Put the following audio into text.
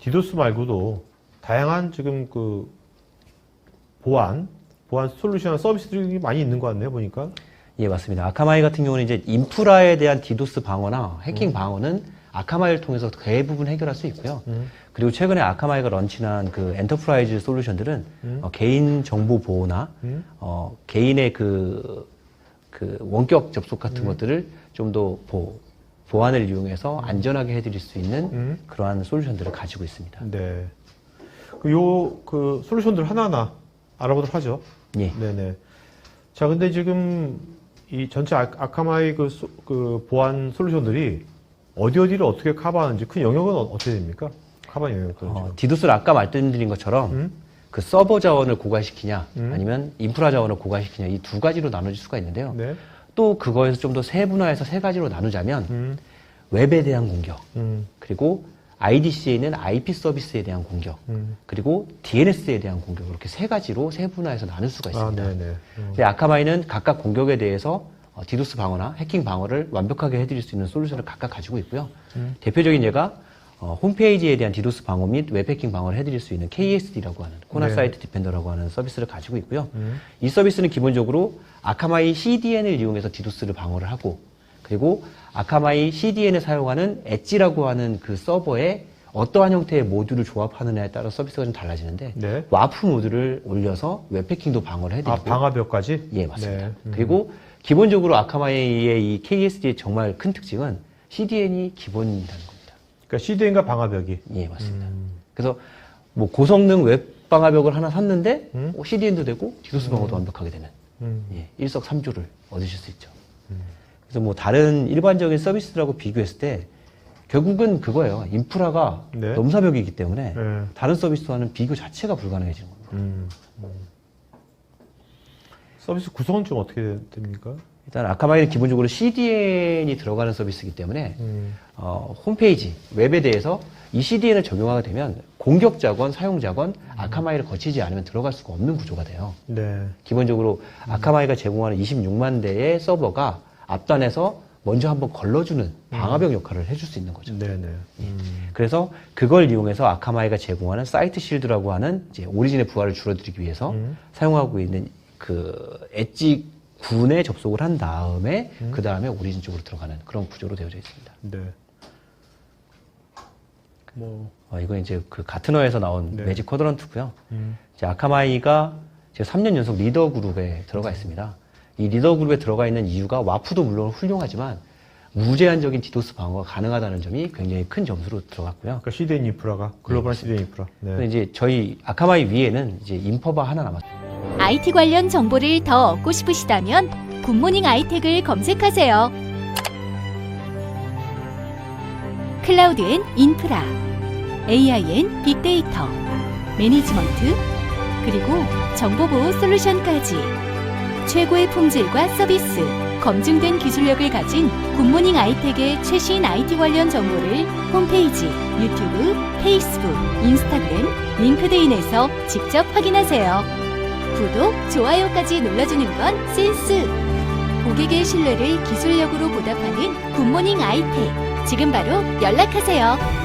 디도스 말고도 다양한 지금 그 보안, 보안 솔루션 서비스들이 많이 있는 것 같네요, 보니까. 예, 맞습니다. 아카마이 같은 경우는 이제 인프라에 대한 디도스 방어나 해킹 방어는 아카마이를 통해서 대부분 해결할 수 있고요. 음. 그리고 최근에 아카마이가 런칭한 그 엔터프라이즈 솔루션들은 어, 개인 정보 보호나 음. 어, 개인의 그, 그 원격 접속 같은 것들을 좀 더 보 안을 이용해서 안전하게 해드릴 수 있는 음. 그러한 솔루션들을 가지고 있습니다. 네. 그 요, 그 솔루션들 하나하나 알아보도록 하죠. 예. 네네. 자, 근데 지금 이 전체 아- 아카마이 그, 소- 그 보안 솔루션들이 어디 어디를 어떻게 커버하는지 큰 영역은 어- 어떻게 됩니까? 커버 영역들은 어, 디도스를 아까 말씀드린 것처럼 음? 그 서버 자원을 고갈시키냐 음. 아니면 인프라 자원을 고갈시키냐 이 두 가지로 나눠질 수가 있는데요. 네. 또 그거에서 좀 더 세분화해서 세 가지로 나누자면 음, 웹에 대한 공격 음, 그리고 IDC에 있는 IP 서비스에 대한 공격 음. 그리고 DNS에 대한 공격 이렇게 세 가지로 세분화해서 나눌 수가 아, 있습니다. 네네. 음. 근데 아카마이는 각각 공격에 대해서 어, 디도스 방어나 해킹 방어를 완벽하게 해드릴 수 있는 솔루션을 각각 가지고 있고요. 음. 대표적인 예가 어, 홈페이지에 대한 디도스 방어 및 웹해킹 방어를 해드릴 수 있는 KSD라고 하는 코너 네. 사이트 디펜더라고 하는 서비스를 가지고 있고요. 음. 이 서비스는 기본적으로 아카마이 CDN을 이용해서 디도스를 방어를 하고 그리고 아카마이 CDN을 사용하는 엣지라고 하는 그 서버에 어떠한 형태의 모듈을 조합하느냐에 따라 서비스가 좀 달라지는데 네. 와프 모듈을 올려서 웹해킹도 방어를 해드리고 아, 방화벽까지? 예, 맞습니다. 네. 음. 그리고 기본적으로 아카마이의 이 KSD의 정말 큰 특징은 CDN이 기본이라는 겁니다. 그러니까 CDN과 방화벽이. 예, 맞습니다. 음. 그래서 뭐 고성능 웹 방화벽을 하나 샀는데 음. 어, CDN도 되고 디도스 방어도 완벽하게 되는 음. 예, 일석삼조를 얻으실 수 있죠. 그래서 뭐 다른 일반적인 서비스들하고 비교했을 때 결국은 그거예요. 인프라가 네. 넘사벽이기 때문에 네. 다른 서비스와는 비교 자체가 불가능해지는 겁니다. 음. 음. 서비스 구성은 좀 어떻게 되- 됩니까? 일단 아카마이는 기본적으로 CDN이 들어가는 서비스이기 때문에 음. 어, 홈페이지, 웹에 대해서 이 CDN을 적용하게 되면 공격자건 사용자건 아카마이를 거치지 않으면 들어갈 수가 없는 구조가 돼요. 네. 기본적으로 아카마이가 제공하는 26만 대의 서버가 앞단에서 먼저 한번 걸러주는 방화벽 역할을 해줄 수 있는 거죠. 네네. 음. 그래서 그걸 이용해서 아카마이가 제공하는 사이트 실드라고 하는 이제 오리진의 부하를 줄여드리기 위해서 음. 사용하고 있는 그 엣지 군에 접속을 한 다음에 그 다음에 오리진 쪽으로 들어가는 그런 구조로 되어져 있습니다. 네. 뭐, 어, 이건 이제 그 가트너에서 나온 네. 매직 쿼드런트고요. 음. 이제 아카마이가 지금 3년 연속 리더 그룹에 들어가 있습니다. 이 리더 그룹에 들어가 있는 이유가 와프도 물론 훌륭하지만 무제한적인 디도스 방어가 가능하다는 점이 굉장히 큰 점수로 들어갔고요. 그러니까 CDN 인프라가 글로벌 CDN 인프라. 네. 이제 저희 아카마이 위에는 이제 인퍼바 하나 남았어요. IT 관련 정보를 더 얻고 싶으시다면 굿모닝 아이텍을 검색하세요. 클라우드엔 인프라, AI엔 빅데이터, 매니지먼트, 그리고 정보보호 솔루션까지 최고의 품질과 서비스, 검증된 기술력을 가진 굿모닝 아이텍의 최신 IT 관련 정보를 홈페이지, 유튜브, 페이스북, 인스타그램, 링크드인에서 직접 확인하세요. 구독, 좋아요까지 눌러주는 건 센스. 고객의 신뢰를 기술력으로 보답하는 굿모닝 아이텍. 지금 바로 연락하세요.